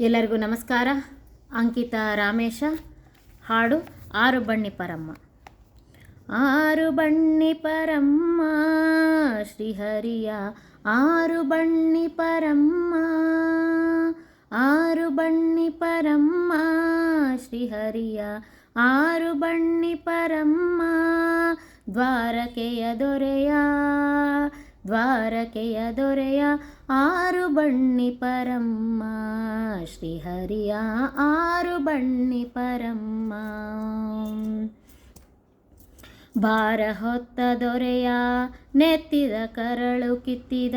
ಎಲ್ಲರಿಗೂ ನಮಸ್ಕಾರ. ಅಂಕಿತಾ ರಾಮೇಶ, ಹಾಡು ಆರು ಬಣ್ಣಿ ಪರಮ್ಮ. ಆರು ಬಣ್ಣಿ ಪರಮ್ಮ, ಶ್ರೀಹರಿಯ ಆರು ಬಣ್ಣಿ ಪರಮ್ಮ, ಆರು ಬಣ್ಣಿ ಪರಮ್ಮ, ಶ್ರೀಹರಿಯ ಆರು ಬಣ್ಣಿ ಪರಮ್ಮ, ದ್ವಾರಕೆಯ ದೊರೆಯ ದ್ವಾರಕೆಯ ದೊರೆಯ ಆರು ಬಣ್ಣಿ ಪರಮ್ಮ. ಶ್ರೀಹರಿಯ ಆರು ಬಣ್ಣಿ ಪರಮ್ಮ. ಭಾರ ಹೊತ್ತ ದೊರೆಯ ನೆತ್ತಿದ ಕರಳು ಕಿತ್ತಿದ.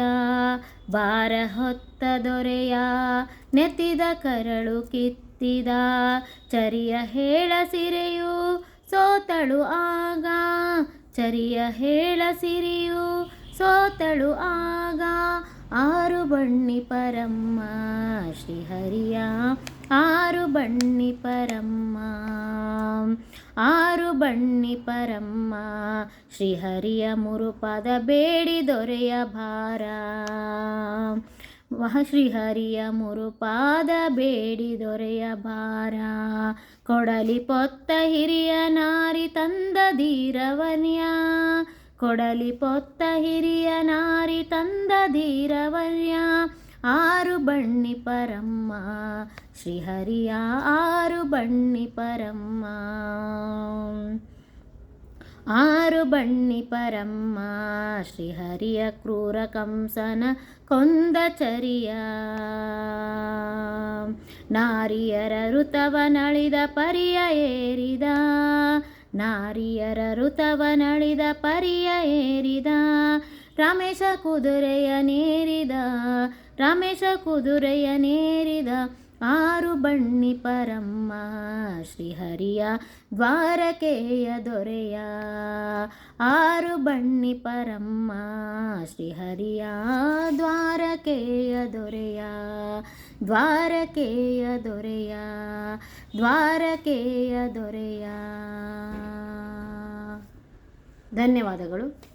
ಭಾರ ಹೊತ್ತ ದೊರೆಯ ನೆತ್ತಿದ ಕರಳು ಕಿತ್ತಿದ. ಚರಿಯ ಹೇಳ ಸಿರೆಯು ಸೋತಳು ಆಗ. ಚರಿಯ ಹೇಳ ಸಿರಿಯು ಸೋತಳು ಆಗ ಆರು ಬಣ್ಣಿ ಪರಮ್ಮ, ಶ್ರೀಹರಿಯ ಆರು ಬಣ್ಣಿ ಪರಮ್ಮ, ಆರು ಬಣ್ಣಿ ಪರಮ್ಮ, ಶ್ರೀಹರಿಯ ಮುರುಪಾದ ಬೇಡಿ ದೊರೆಯ ಭಾರ ಶ್ರೀಹರಿಯ ಮುರುಪಾದ ಬೇಡಿ ದೊರೆಯ ಭಾರ, ಕೊಡಲಿ ಪೊತ್ತ ಹಿರಿಯ ನಾರಿ ತಂದ ಧೀರವನ್ಯ ಕೊಡಲಿ ಪೊತ್ತ ಹಿರಿಯ ನಾರಿ ತಂದ ಧೀರವರ್ಯ. ಆರು ಬಣ್ಣಿ ಪರಮ್ಮ. ಶ್ರೀಹರಿಯ ಆರು ಬಣ್ಣಿ ಪರಮ್ಮ. ಆರು ಬಣ್ಣಿ ಪರಮ್ಮ. ಶ್ರೀಹರಿಯ ಕ್ರೂರ ಕಂಸನ ಕೊಂದ ಚರಿಯ. ನಾರಿಯರ ಋತವ ನಳಿದ ಪರಿಯ ಏರಿದ. ನಾರಿಯರ ಋತವ ನಳಿದ ಪರಿಯ ಏರಿದ ರಮೇಶ ಕುದುರೆಯ ನೇರಿದ ರಮೇಶ ಕುದುರೆಯ ನೇರಿದ ಆರು ಬಣ್ಣಿ ಪರಮ್ಮ, ಶ್ರೀಹರಿಯ ದ್ವಾರಕೆಯ ದೊರೆಯ. ಆರು ಬಣ್ಣಿ ಪರಮ್ಮ, ಶ್ರೀಹರಿಯ ದ್ವಾರಕೆಯ ದೊರೆಯ. ದ್ವಾರಕೆಯ ದೊರೆಯ ದ್ವಾರಕೆಯ ದೊರೆಯ. ಧನ್ಯವಾದಗಳು.